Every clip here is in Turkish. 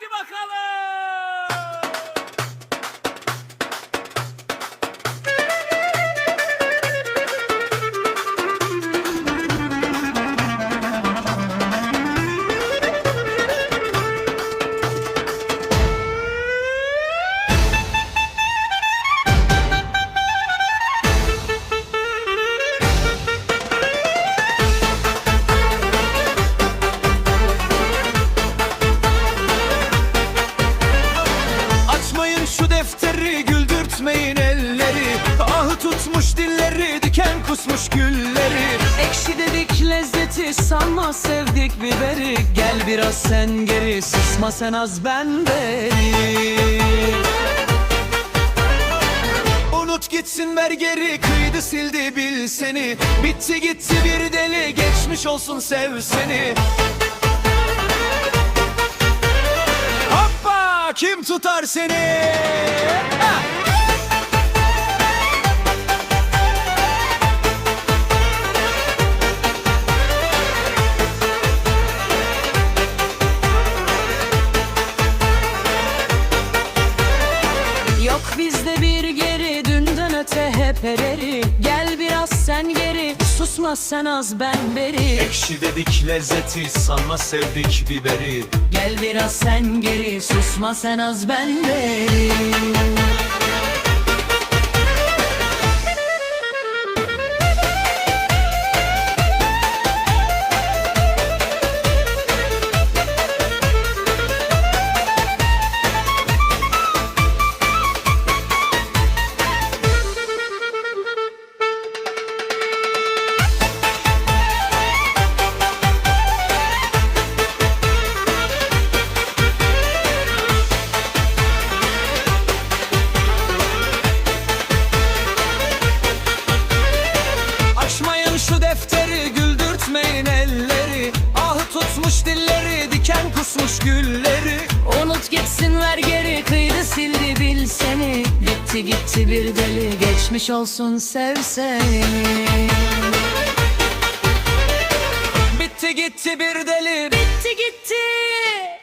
Haydi bakalım. Tutmuş dilleri diken kusmuş gülleri. Ekşi dedik lezzeti sanma sevdik biberi. Gel biraz sen geri susma sen az ben beri. Unut gitsin ver geri kıydı sildi bil seni. Bitti gitti bir deli geçmiş olsun sev seni. Hoppa kim tutar seni? Ha! Biraz sen geri susma sen az ben beri. Ekşi dedik lezzeti sanma sevdik biberi. Gel biraz sen geri susma sen az ben beri defteri güldürtmeyin elleri. Ahı tutmuş dilleri diken kusmuş gülleri. Unut gitsin ver geri kıydı sildi bil seni. Bitti gitti bir deli geçmiş olsun sev seni. Bitti gitti bir deli. Bitti gitti.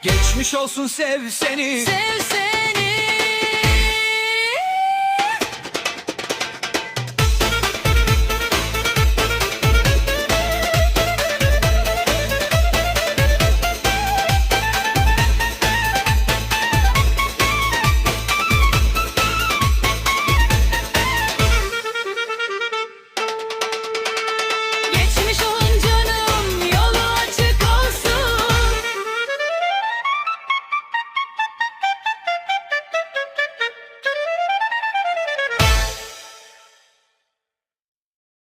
Geçmiş olsun sev seni. Sev seni